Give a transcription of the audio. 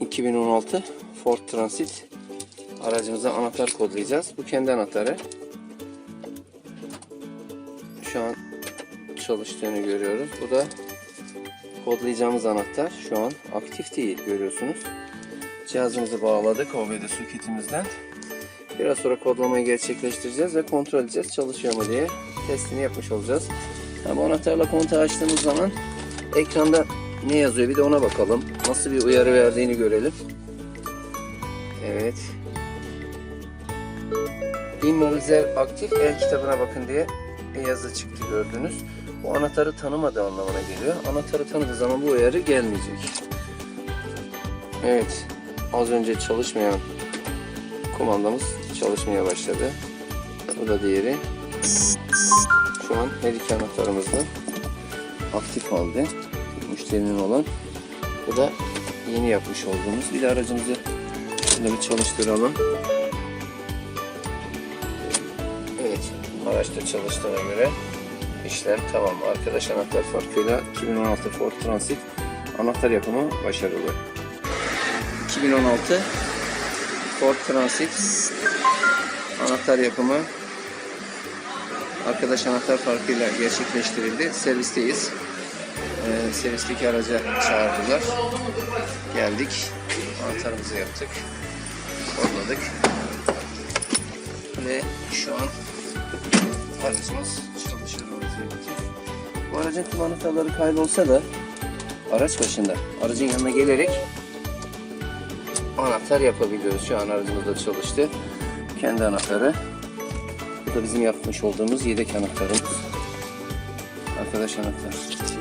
2016 Ford Transit aracımıza anahtar kodlayacağız. Bu kendi anahtarı. Şu an çalıştığını görüyoruz. Bu da kodlayacağımız anahtar. Şu an aktif değil görüyorsunuz. Cihazımızı bağladık OBD soketimizden. Biraz sonra kodlamayı gerçekleştireceğiz ve kontrol edeceğiz çalışıyor mu diye testini yapmış olacağız. Ama anahtarla kontağı açtığımız zaman ekranda ne yazıyor bir de ona bakalım. Nasıl bir uyarı verdiğini görelim. Evet. İmmobilizer aktif el kitabına bakın diye bir yazı çıktı gördünüz. Bu anahtarı tanımadığı anlamına geliyor. Anahtarı tanıdığı zaman bu uyarı gelmeyecek. Evet. Az önce çalışmayan kumandamız çalışmaya başladı. Bu da diğeri. Şu an her iki anahtarımız da aktif halde. Müşterinin olan. Bu da yeni yapmış olduğumuz. Bir de aracımızı şöyle bir çalıştıralım. Evet. Araçta çalıştığına göre işlem tamam. Arkadaş anahtar farkıyla 2016 Ford Transit anahtar yapımı başarılı. 2016 Ford Transit anahtar yapımı arkadaş anahtar farkıyla gerçekleştirildi. Servisteyiz. Ee, servisteki araca çağırdılar. Geldik. Anahtarımızı yaptık. Kodladık. Ve şu an aracımız vaziyette. Bu aracın tüm anahtarları kaybolsa da araç başında aracın yanına gelerek anahtar yapabiliyoruz. Şu an aracımız da çalıştı. Kendi anahtarı. Bu da bizim yapmış olduğumuz yedek anahtarımız. Arkadaş anahtar.